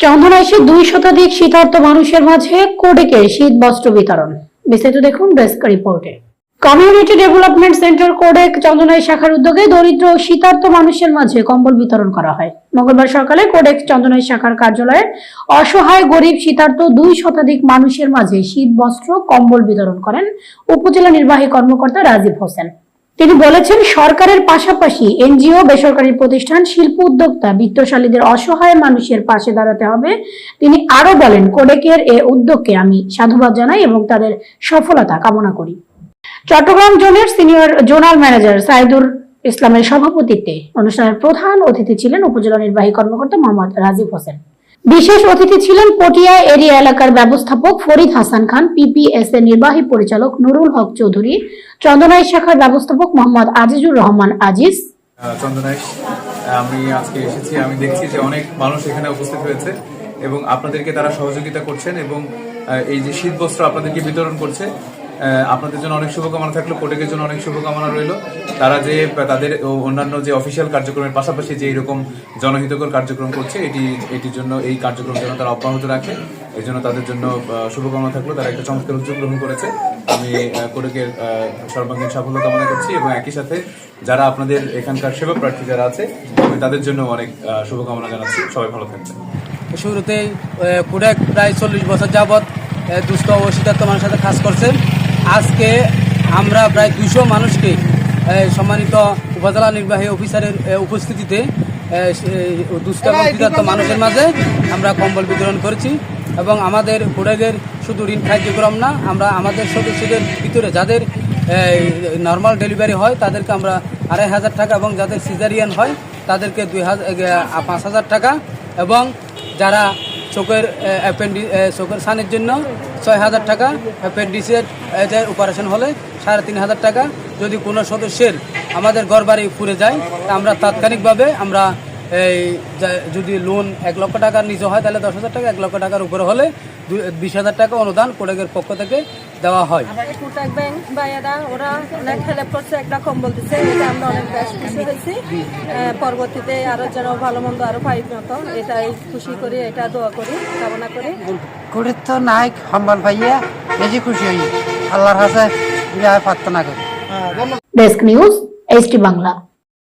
চন্দনা এসে দুই শতাধিক শীতার্ত মানুষের মাঝে কোডেকের শীত বস্ত্র বিতরণ। বিস্তারিত দেখুন ডেস্ক রিপোর্টে। Community development centre codec Chandanai শাখার উদ্যোগে দরিদ্র ও শীতার্ত মানুষের মাঝে কম্বল বিতরণ করা হয়। মঙ্গলবার সকালে কোডেক চন্দনাই শাখার কার্যালয়ে অসহায় গরিব শীতার্ত দুই শতাধিক মানুষের মাঝে শীত বস্ত্র কম্বল বিতরণ করেন উপজেলা নির্বাহী কর্মকর্তা রাজীব হোসেন। তিনি বলেছেন, সরকারের পাশাপাশি এনজিও, বেসরকারি প্রতিষ্ঠান, শিল্প উদ্যোক্তা, বিত্তশালীদের অসহায় মানুষের পাশে দাঁড়াতে হবে। তিনি আরও বলেন, কোডেকের এ উদ্যোগকে আমি সাধুবাদ জানাই এবং তাদের সফলতা কামনা করি। চট্টগ্রাম জোনের সিনিয়র জোনাল ম্যানেজার সাইদুর ইসলামের সভাপতিত্বে অনুষ্ঠানের প্রধান অতিথি ছিলেন উপজেলা নির্বাহী কর্মকর্তা মোহাম্মদ রাজীব হোসেন। বিশেষ অতিথি ছিলেন পটিয়া এরিয়া এলাকার ব্যবস্থাপক ফরিদ হাসান খান পিপিএস এর নির্বাহী পরিচালক নুরুল হক চৌধুরী চন্দনাই শাখার ব্যবস্থাপক মোহাম্মদ আজিজুর রহমান আজিজ। আমি আজকে এসেছি। আমি দেখছি যে অনেক মানুষ এখানে উপস্থিত হয়েছে এবং আপনাদেরকে তারা সহযোগিতা করছেন এবং এই যে শীত বস্ত্র আপনাদেরকে বিতরণ করছে আপনাদের জন্য অনেক শুভকামনা থাকল, কোটেকের জন্য অনেক শুভকামনা রইল। তারা যে, তাদের অন্যান্য যে অফিসিয়াল কার্যক্রমের পাশাপাশি যে এরকম জনহিতকর কার্যক্রম করছে, এটি, এটির জন্য, এই কার্যক্রম যেন তারা অব্যাহত রাখে এই জন্য তাদের জন্য শুভকামনা থাকল। তারা একটা চমৎকার উদ্যোগ গ্রহণ করেছে। আমি কোটেকের সর্বাঙ্গীন সাফল্য কামনা করছি এবং একই সাথে যারা আপনাদের এখানকার সেবা প্রার্থী যারা আছে, আমি তাদের জন্য অনেক শুভকামনা জানাচ্ছি। সবাই ভালো থাকবেন। শুরুতেই কুড়েক প্রায় চল্লিশ বছর যাবৎ দুস্থ ও মানুষের সাথে কাজ করছে আজকে আমরা প্রায় দুশো মানুষকে সম্মানিত উপজেলা নির্বাহী অফিসারের উপস্থিতিতে শীতার্থ মানুষের মাঝে আমরা কম্বল বিতরণ করেছি এবং আমাদের কুড়েকের শুধু ঋণ কার্যক্রম না আমরা আমাদের সদস্যদের ভিতরে যাদের নর্মাল ডেলিভারি হয় তাদেরকে আমরা আড়াই হাজার টাকা এবং যাদের সিজারিয়ান হয় তাদেরকে দুই হাজার পাঁচ হাজার টাকা এবং যারা চোখের অ্যাপেন্ডি চোখের সানের জন্য ছয় হাজার টাকা অ্যাপেন্ডিসের এদের অপারেশন হলে সাড়ে তিন হাজার টাকা। যদি কোনো সদস্যের আমাদের ঘর বাড়ি পুড়ে যায় আমরা তাৎক্ষণিকভাবে আমরা এই যদি লোন এক লক্ষ টাকার নিচে হয় তাহলে দশ হাজার টাকা এক লক্ষ টাকার উপরে হলে বিশ হাজার টাকা অনুদান কোডেকের পক্ষ থেকে দেওয়া হয়। কোটাক ব্যাংক ভাইয়ারা ওরা অনেক হেল্প করছে একটা কম্বল দিচ্ছে এটা আমরা অনেক বেশ খুশি হয়েছি। পরবর্তীতে আরও যেন ভালো মন্দ আরও পাই মতো এটাই খুশি করি এটা দোয়া করি কামনা করি। করে তো নাই সম্বল পাইয়া বেশি খুশি হই। আল্লাহর কাছে বিয়া প্রার্থনা করি। Desk news HT Bangla